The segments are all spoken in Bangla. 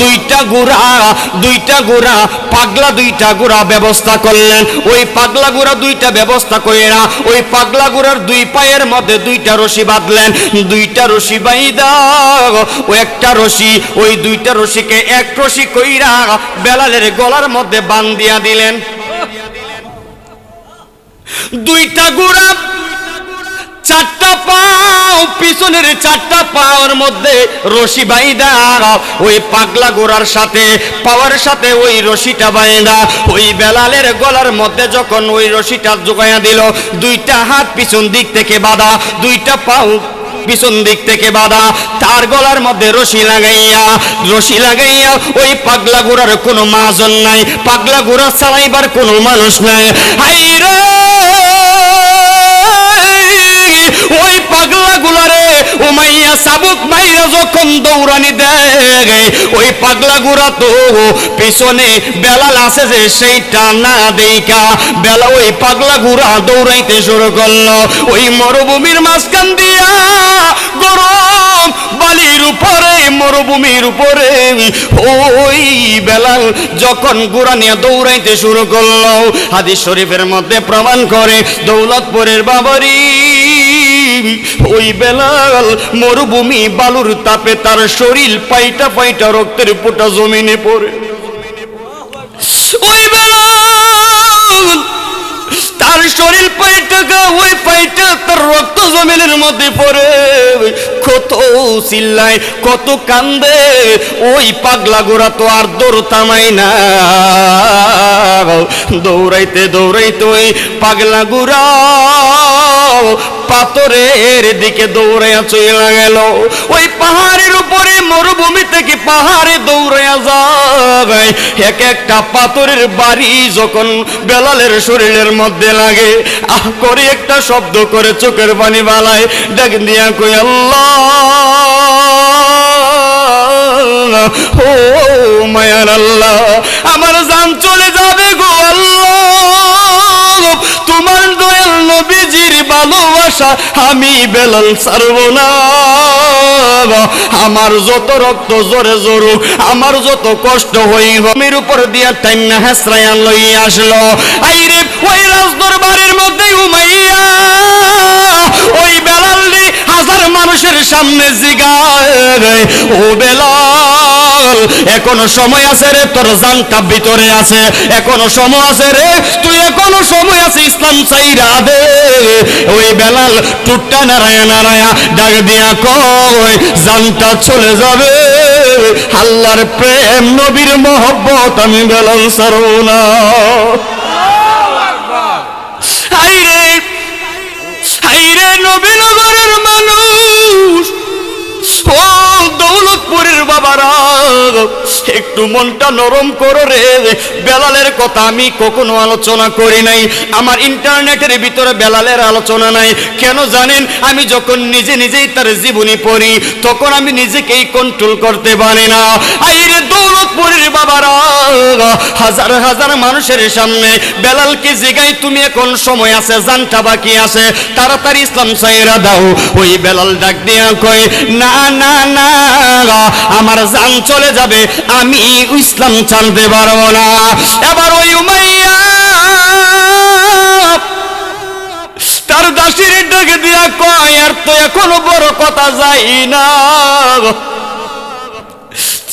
দুইটা গুড়া দুইটা গুড়া, পাগলা দুইটা গুড়া ব্যবস্থা করলেন। ওই পাগলা গুড়া দুইটা ব্যবস্থা করে না ওই পাগলা গুড়ার দুই পায়ের মধ্যে দুইটা রশি বাঁধলেন। দুইটা রশি বাইদা ও একটা রশি, ওই দুইটা রশিকে এক রশি কইরা বেলালের গলার মধ্যে বান দিয়া দিলেন। দুইটা গুড়া চারটা পাও, পিছনের চারটা পাওয়ার মধ্যে রশি বাইদা। ওই পাগলা গোড়ার সাথে, পাওয়ার সাথে ওই রশিটা বাইদা। ওই বেলালের গলার মধ্যে যখন ওই রশিটা জোগাইয়া দিল, দুইটা হাত পিছন দিক থেকে বাঁধা, দুইটা পাও পিছন দিক থেকে বাঁধা, তার গলার মধ্যে রশি লাগাইয়া রশি লাগাইয়া ওই পাগলা গোড়ার কোনো মাজন নাই, পাগলা গোড়া চালাইবার কোনো মানুষ নাই। হাই রে! পাগলা গুলারে উমাইয়া সাবুক যখন দৌড়ানি দেয়, ওই পাগলা গুড়া তো পিছনে বেলাল আছে যে সেইটা না বেলা ওই পাগলা গুড়া দৌড়াইতে শুরু করল। ওই মরুভূমির মাঝখান দিয়া গরম বালির উপরে, মরুভূমির উপরে, ওই বেলাল যখন গুড়া নিয়ে দৌড়াইতে শুরু করল, হাদিস শরীফের মধ্যে প্রমাণ করে, দৌলতপুরের বাবারি ওই বেলাল মরুভূমি বালুর তাপে তার শরীর পাইটা পাইটা রক্তের পোটা জমিনে পড়ে। ওই বেলাল তার শরীর পাইটাকা ওই পাইটা তার রক্ত জমিনের মধ্যে পড়ে। কত চিল্লায়, কত কান্দে, ওই পাগলা গোড়া তো আর দৌড় থামাই না। দৌড়াইতে দৌড়াইতে ওই পাগলা গুড়া পাথরের দিকে দৌড়াইয়া চলে গেল। ওই পাহাড়ের উপরে মরুভূমি থেকে পাহাড়ে দৌড়াইয়া যায় এক একটা পাথরের বাড়ি যখন বেলালের শরীরের মধ্যে লাগে, আহ করে একটা শব্দ করে চোখের পানি বালায়, ডাক দিয়া কই আল্লাহ, ও মায়ার আল্লাহ, আমার জান চলে যাবে গো আল্লাহ। তোমার দয়াল নবীজির ভালোবাসা, আমি বেলাল ছাড়ব না আমার যত রক্ত জোরে জোরুক আমার যত কষ্ট হই উপর দিয়া টাইম না হেসরাইয়া লই আসলো। আইরে, ওই রাজদরবারের মধ্যে উমাইয়া ওই বেলাল্লি হাজার মানুষের সামনে জিগায় ও বেলাল এখনও সময় আছে রে, তোর জানটা ভিতরে আছে। এখনও সময় আছে রে, তুই এখনও সময় আছে ইসলাম চাইরা দে। ওই বেলাল টুটটা নারায়া নারায়া ডাক দিয়া কয়, জানটা চলে যাবে। প্রেম, নবীর মহব্বত, আমি বেলাল সারো না হাইরে নবীনগরের মানুষ, ও দৌলতপুরের বাবারা। ஆகும் একটু মনটা নরম করো রে। বেলালের কথা আমি কখনো আলোচনা করি নাই। আমার ইন্টারনেটের ভিতরে বেলালের আলোচনা নাই। কেন জানেন, আমি যখন নিজে নিজেই তার জীবনী পড়ি, তখন আমি নিজেকেই কন্ট্রোল করতে পারি না। আইরে দৌলতপুরের বাবারা, হাজার হাজার মানুষের সামনে বেলালকে জিগাই, তুমি এখন সময় আছে, জানটা বাকি আছে। তাড়াতাড়ি ইসলাম সাইরা দাও। ওই বেলাল ডাক দিয়া কয়, না না না, আমার জান চলে যাবে। আমি ইসলাম ছাড়তে পারব না। এবার ওই উমাইয়া তার দাসির ডাকে দিয়া কয়, আর তো এখনও বড় কথা যাই না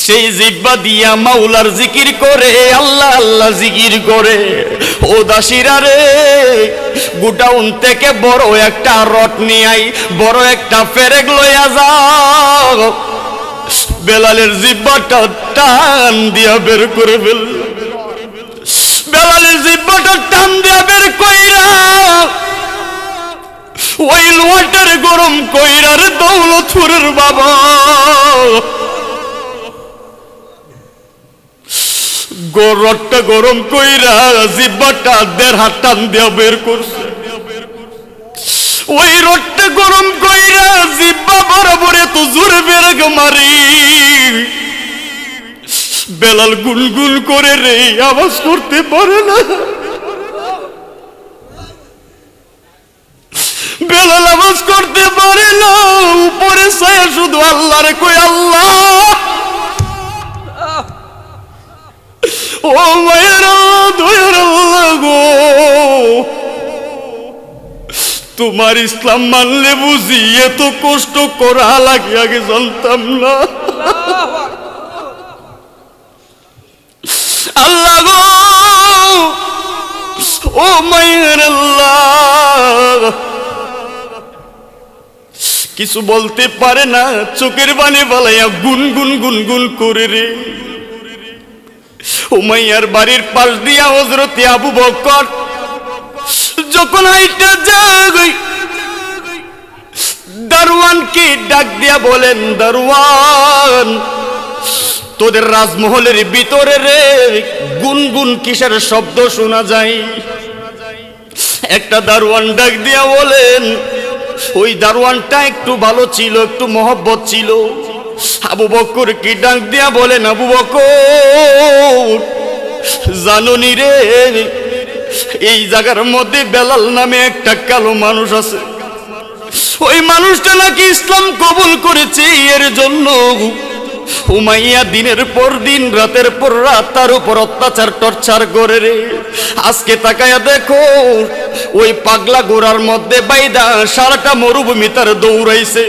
সেই জিব্বা দিয়া মাওলার জিকির করে, আল্লাহ আল্লাহ জিকির করে। ও দাসিরা রে গুডাউন থেকে বড় একটা রট নিয়ে আই বড় একটা ফেরেক লইয়া যাও। বেলালের জিব্বাটা টান দিয়া বের করে ফেল। বেলালের জিব্বাটা টান দিয়া বের কইরা, ওই লোয়াটার গরম কইরার দৌলতপুরের বাবা। গরটটা গরম কইরা জিব্বাটা দেড় হাত টান দিয়া বের করছে। ওই রটটা গরম কইরা জিব্বা বরাবরে তো জোরে বের মারি। বেলাল গুলগুল করে রে, আওয়াজ করতে পারে না। বেলাল আওয়াজ করতে পারে না, উপরে সায়া শুধু কই আল্লাহ। ও মায়ের আল্লাহ গো। তোমার ইসলাম মানলে বুঝি এত কষ্ট করা লাগে, আগে জানতাম না। কিছু বলতে পারে না, চোখের বানে বালাইয়া গুন গুন গুন গুন করে রে। উমাইয়ার বাড়ির পাশ দিয়া হজরতে আবু বকর যখন হাইটা যাই দারওয়ানকে ডাক দিয়া বলেন দারওয়ান তোদের রাজমহলের ভিতরে রে গুনগুন কিসের শব্দ শোনা যায়? একটা দারোয়ান ডাক দিয়া বলেন, ওই দারোয়ানটা একটু ভালো ছিল, একটু মহব্বত ছিল। আবু বকর কি ডাক দিয়া বলেন, আবু বকর, জাননি রে, এই জায়গার মধ্যে বেলাল নামে একটা কালো মানুষ আছে। ওই মানুষটা নাকি ইসলাম কবুল করেছে, এর জন্য উমাইয়া দিনের পর দিন, রাতের পর রাত, তার উপর অত্যাচার, টর্চার করে রে। আজকে তাকায়া দেখো, ওই পাগলা গোড়ার মধ্যে বাইদা সারাটা মরুভূমি তার দৌড়াইছে।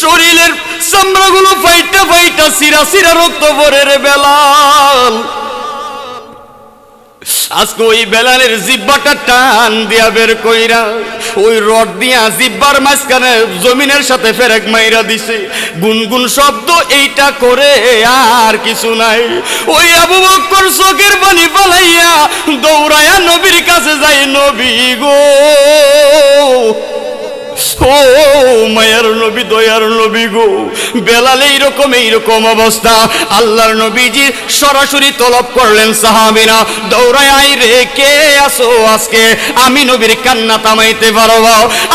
শরীরের চামড়াগুলো ফাইটা ফাইটা, সিরা সিরা রক্ত ভরে রে বেলাল। আজকে ওই জিব্বাটা টান দিয়া বের কইরা, ওই রড দিয়া জিব্বার মাঝখানে জমিনের সাথে ফেরেক মাইরা দিছে। গুনগুন শব্দ এইটা করে আর কিছু নাই। ওই আবু বক্কর চোখের পানি দৌড়াইয়া নবীর কাছে যাই, নবী গো। ও, মায়ার নবী, দয়ার নবী গো। বেলাল এইরকম এইরকম অবস্থা। আল্লাহর নবীজি সরাসরি তলব করলেন সাহাবিরা। দৌড়ায় আই রে, কে আসো আজকে? আমি নবীর কান্না থামাইতে পারব।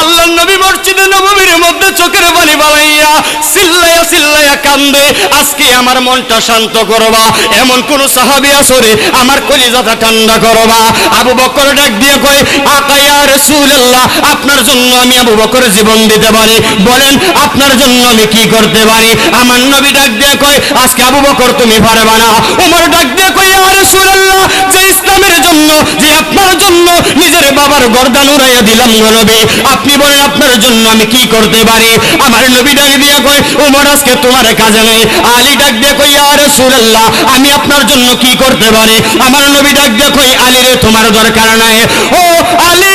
আল্লাহর নবী মসজিদে নবীর মধ্যে চোখের পানি বাড়াইয়া সিল্লাইয়া সিল্লাইয়া কান্দে, আজকে আমার মনটা শান্ত করবা। এমন কোন সাহাবি আসরে আমার কলিজাটা ঠান্ডা করবা। আবু বকর ডাক দিয়ে কয় আকাইয়া রাসূলুল্লাহ, আপনার জন্য আমি আবু বকর জীবন দিতে পারি। বলেন, আপনার জন্য আমি কি করতে পারি? আমার নবী ডাক দিয়ে কয়, আজকে আবু বকর তুমি পারবা না। উমর ডাক দিয়ে কয় রাসূলুল্লাহ, যে ইসলামের জন্য, যে আপনার জন্য নিজের বাবার গর্দান উড়াইয়া দিলাম গো নবী, আপনি বলেন, আপনার জন্য আমি কি করতে পারি? আমার নবী ডাক দিয়ে কয়, উমর, আজকে তোমার কাজে নেই। আলী ডাক দিয়ে কই ইয়া রাসূলুল্লাহ, আমি আপনার জন্য কি করতে পারি? আমার নবী ডাক দিয়ে কই আলী রে, তোমার দরকার নাই। ও আলী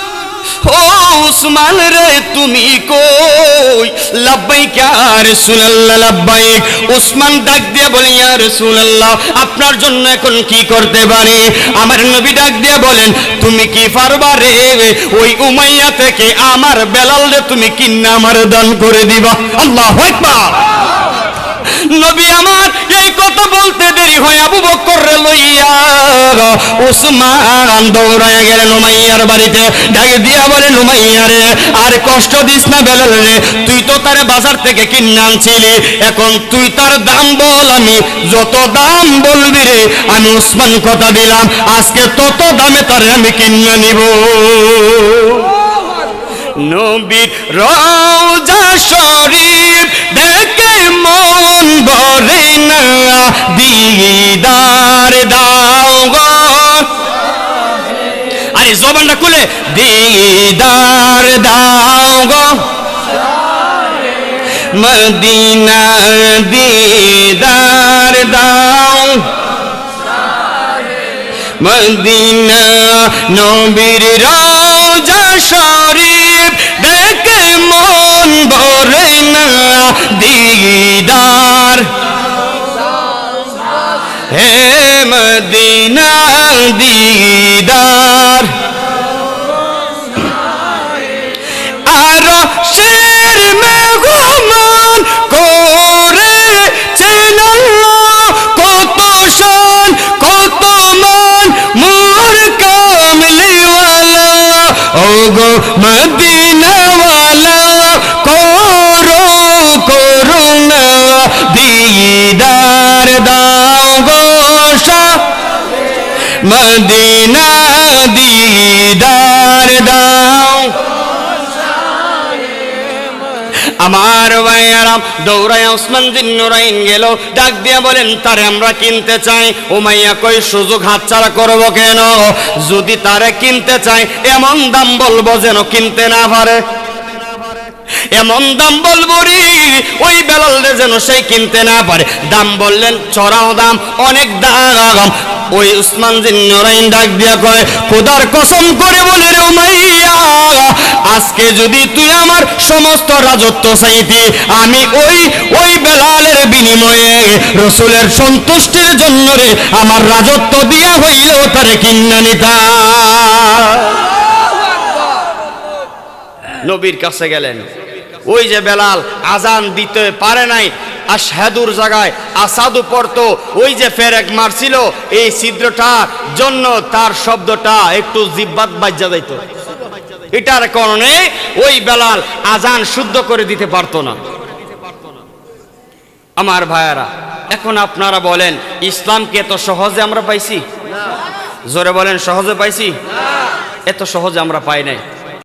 উসমান রে, তুমি কই? লাব্বাইক ইয়া রাসূলুল্লাহ লাব্বাইক উসমান ডাক দিয়ে বলে, ইয়া রাসূলুল্লাহ, আপনার জন্য এখন কি করতে পারি? আমার নবী ডাক দিয়ে বলেন, তুমি কি পারবা রে? ওই উমাইয়া থেকে আমার বেলাল রে, তুমি কিন্না আমার দান করে দিবা। আল্লাহু আকবার। নবী আমার এই কথা বলতে দেরি হয় আবু বকর রে লইয়া। উসমান দৌড়ায় গেলেন বাড়িতে। ডাকে দিয়া বলে রে আর কষ্ট দিস না বেলাল রে তুই তো তার বাজার থেকে কিনে আনছিলি। এখন তুই তার দাম বল আমি যত দাম বলবি রে আমি উসমান কথা দিলাম। আজকে তত দামে তারে আমি কিনে নিব। নবীর রওজা শরীফ না দিদার দাও গো। আরে জবানটা খুলে, দিদার দাও গো। মদিনা দিদার দাও। মদিনা নবীর রওজা শরীফ দেখে মন ভরে না, দিদার হে মদিনা দিদার মদিনা দিদার দাও। আমার ভাইয়ারাম দৌড়ায় ওসমান জিন্নুরাইন গেল। ডাক দিয়া বলেন, তারে আমরা কিনতে চাই। উমাইয়া কই, সুযোগ হাতছাড়া করব কেন? যদি তারে কিনতে চাই, এমন দাম বলব যেন কিনতে না পারে। এমন দাম বলব রে ওই বেলালরে যেন সেই কিনতে না পারে। দাম বললেন চড়াও দাম অনেক দাম। ওই উসমান জিন্নরাইন ডাক দিয়া কয় খোদার কসম করে বলে রে উমাইয়া আজকে যদি তুই আমার সমস্ত রাজত্ব চাইতি আমি ওই ওই বেলালের বিনিময়ে রসুলের সন্তুষ্টির জন্য রে আমার রাজত্ব দিয়া হইলেও তারে কিন্না নিতা নবীর কাছে গেলেন। ওই যে বেলাল, আজান দিতে পারে নাই। আশহাদুর জায়গায় আসাদু পড়তো। ওই যে ফেরেক মারছিল, এই ছিদ্রটার জন্য তার শব্দটা একটু জিব্বাত বাজ্যা যাইত। এটার কারণে ওই বেলাল আজান শুদ্ধ করে দিতে পারতো না। আমার ভাইয়ারা, এখন আপনারা বলেন, ইসলামকে এত সহজে আমরা পাইছি? জোরে বলেন, সহজে পাইছি? এত সহজে আমরা পাই নাই।